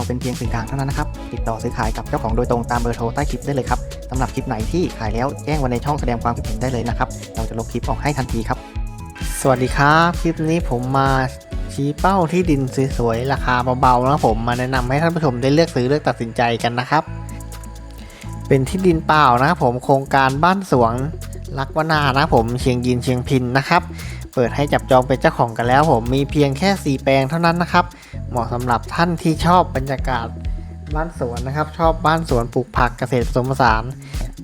เราเป็นเพียงสื่อกลางเท่านั้นนะครับ ติดต่อซื้อขายกับเจ้าของโดยตรงตามเบอร์โทรใต้คลิปได้เลยครับสำหรับคลิปไหนที่ขายแล้วแจ้งไว้ในช่องแสดงความคิดเห็นได้เลยนะครับ เราจะลบคลิปออกให้ทันทีครับ สวัสดีครับ คลิปนี้ผมมาชี้เป้าที่ดินสวยๆราคาเบาๆนะผมมาแนะนำให้ท่านผู้ชมได้เลือกซื้อเลือกตัดสินใจกันนะครับ เป็นที่ดินเปล่านะครับผมโครงการบ้านสวน ลักวนานะผมเชียงยินเชียงพินนะครับ เปิดให้จับจองเป็นเจ้าของกันแล้วผมมีเพียงแค่ 4 แปลงเท่านั้นนะครับ เหมาะสำหรับท่านที่ชอบบรรยากาศบ้านสวนนะครับ ชอบบ้านสวนปลูกผักเกษตรผสมผสาน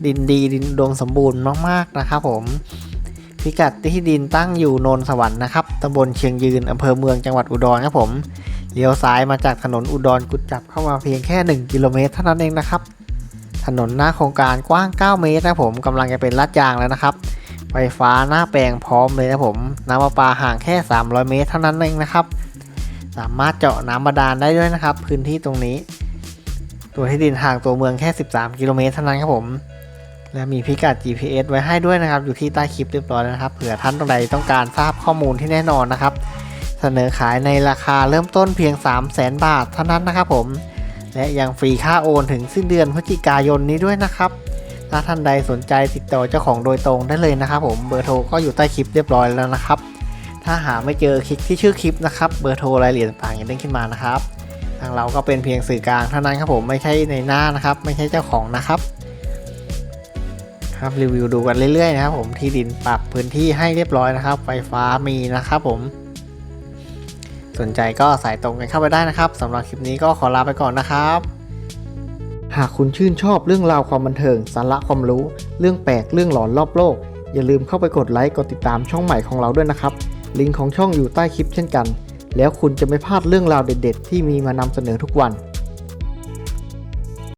ดินดีดินอุดมสมบูรณ์มากๆนะครับผมพิกัดที่ดินตั้งอยู่โนนสวรรค์นะครับตำบลเชียงยืนอำเภอเมืองจังหวัดอุดรครับผมเลี้ยวซ้ายมาจากถนนอุดรกุดจับเข้ามาเพียงแค่ 1 กิโลเมตรเท่านั้นเองนะครับ ถนนหน้าโครงการกว้าง 9 เมตรนะผมกำลังจะเป็นลาดยางแล้วนะครับ ไฟฟ้าหน้าแปลงพร้อมเลยนะผมน้ำประปาห่างแค่ 300 เมตรเท่านั้นเองนะครับ สามารถเจาะน้ำบาดาลได้ด้วยนะครับ พื้นที่ตรงนี้ ตัวที่ดินห่างตัวเมืองแค่ 13 กิโลเมตรเท่านั้นครับผม และมีพิกัด GPS ไว้ให้ด้วยนะครับ อยู่ที่ใต้คลิปเรียบร้อยแล้วนะครับเผื่อท่านตรงใดต้องการทราบข้อมูลที่แน่นอนนะครับ เสนอขายในราคาเริ่มต้นเพียง 3 0 0 0 0 0 บาทเท่านั้นนะครับผม และยังฟรีค่าโอนถึงสิ้นเดือนพฤศจิกายนนี้ด้วยนะครับ ถ้าท่านใดสนใจติดต่อเจ้าของโดยตรงได้เลยนะครับ ผมเบอร์โทรก็อยู่ใต้คลิปเรียบร้อยแล้วนะครับ ถ้าหาไม่เจอคลิกที่ชื่อคลิปนะครับเบอร์โทรรายละเอียดต่างๆอย่าเด้งขึ้นมานะครับ ทางเราก็เป็นเพียงสื่อกลางเท่านั้นครับผมไม่ใช่ในหน้านะครับ ไม่ใช่เจ้าของนะครับครับรีวิวดูกันเรื่อยๆนะครับผมที่ดินปรับพื้นที่ให้เรียบร้อยนะครับ ไฟฟ้ามีนะครับผม สนใจก็สายตรงกันเข้าไปได้นะครับสำหรับคลิปนี้ก็ขอลาไปก่อนนะครับ หากคุณชื่นชอบเรื่องราวความบันเทิงสาระความรู้ เรื่องแปลกเรื่องหลอนรอบโลก อย่าลืมเข้าไปกดไลค์กดติดตามช่องใหม่ของเราด้วยนะครับ ลิงก์ของช่องอยู่ใต้คลิปเช่นกัน แล้วคุณจะไม่พลาดเรื่องราวเด็ด ๆ ที่มีมานำเสนอทุกวัน